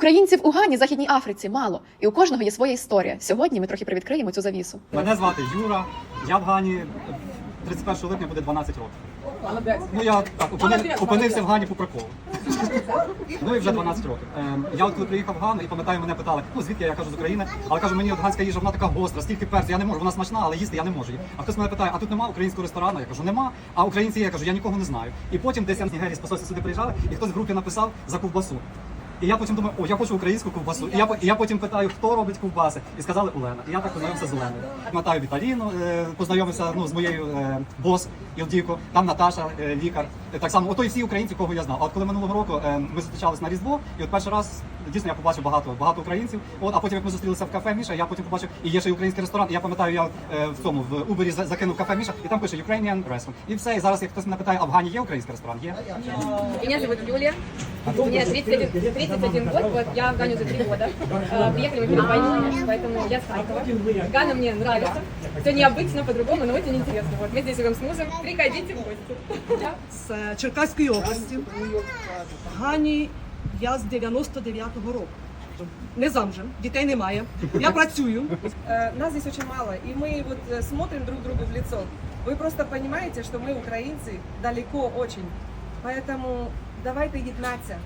Українців у Гані, Західній Африці мало, і у кожного є своя історія. Сьогодні ми трохи привідкриємо цю завісу. Мене звати Юра. Я в Гані 31 липня буде 12 років. Ну я так опини- опинився в Гані по приколу. Ну і вже 12 років. Ем, я от коли приїхав в Гану і пам'ятаю, мене питали, ну звідки я, я кажу з України, але кажу, мені от ганська їжа, вона така гостра, стільки перцю, я не можу, вона смачна, але їсти я не можу. А хтось мене питає, а тут нема українського ресторану? Я кажу, нема. А українці є, я кажу, я нікого не знаю. І потім десь я з Нігерії з посольства сюди приїжджали, і хтось в групі написав за ковбасу. І я потім думаю, о, я хочу українську ковбасу. І я, і я потім питаю, хто робить ковбаси. І сказали Олена. І я так познайомився з Оленою. Пам'ятаю Віталіну, е, познайомився ну, з моєю е, бос Ілдіко, там Наташа, е, лікар. Так само, ото і всі українці, кого я знав. А от коли минулого року ми зустрічалися на Різдво, і от перший раз дійсно я побачив багато, багато українців. От, а потім як ми зустрілися в кафе Міша, я потім побачив, і є ще й український ресторан. І я пам'ятаю, я в цьому в Убері за- закинув кафе Міша, і там пише Ukrainian restaurant. І все. І зараз, як хтось мене питає, а в Гані є український ресторан? Є. Меня зовут Юлия. Мне 31, 31 год. Вот я в Ганю за три года. Э, Приехали мы перед войной, поэтому я с Харькова. Гана мне нравится. Все необычно, по-другому, но очень интересно. Вот мы здесь живем с мужем. Приходите в гости. з е, Черкаської області. В Гані я з 99-го року. Не замужем, дітей немає. Я працюю. Э, Нас здесь очень мало, и мы вот э, смотрим друг другу в лицо. Вы просто понимаете, что мы, украинцы, далеко очень. Поэтому давайте єднатися.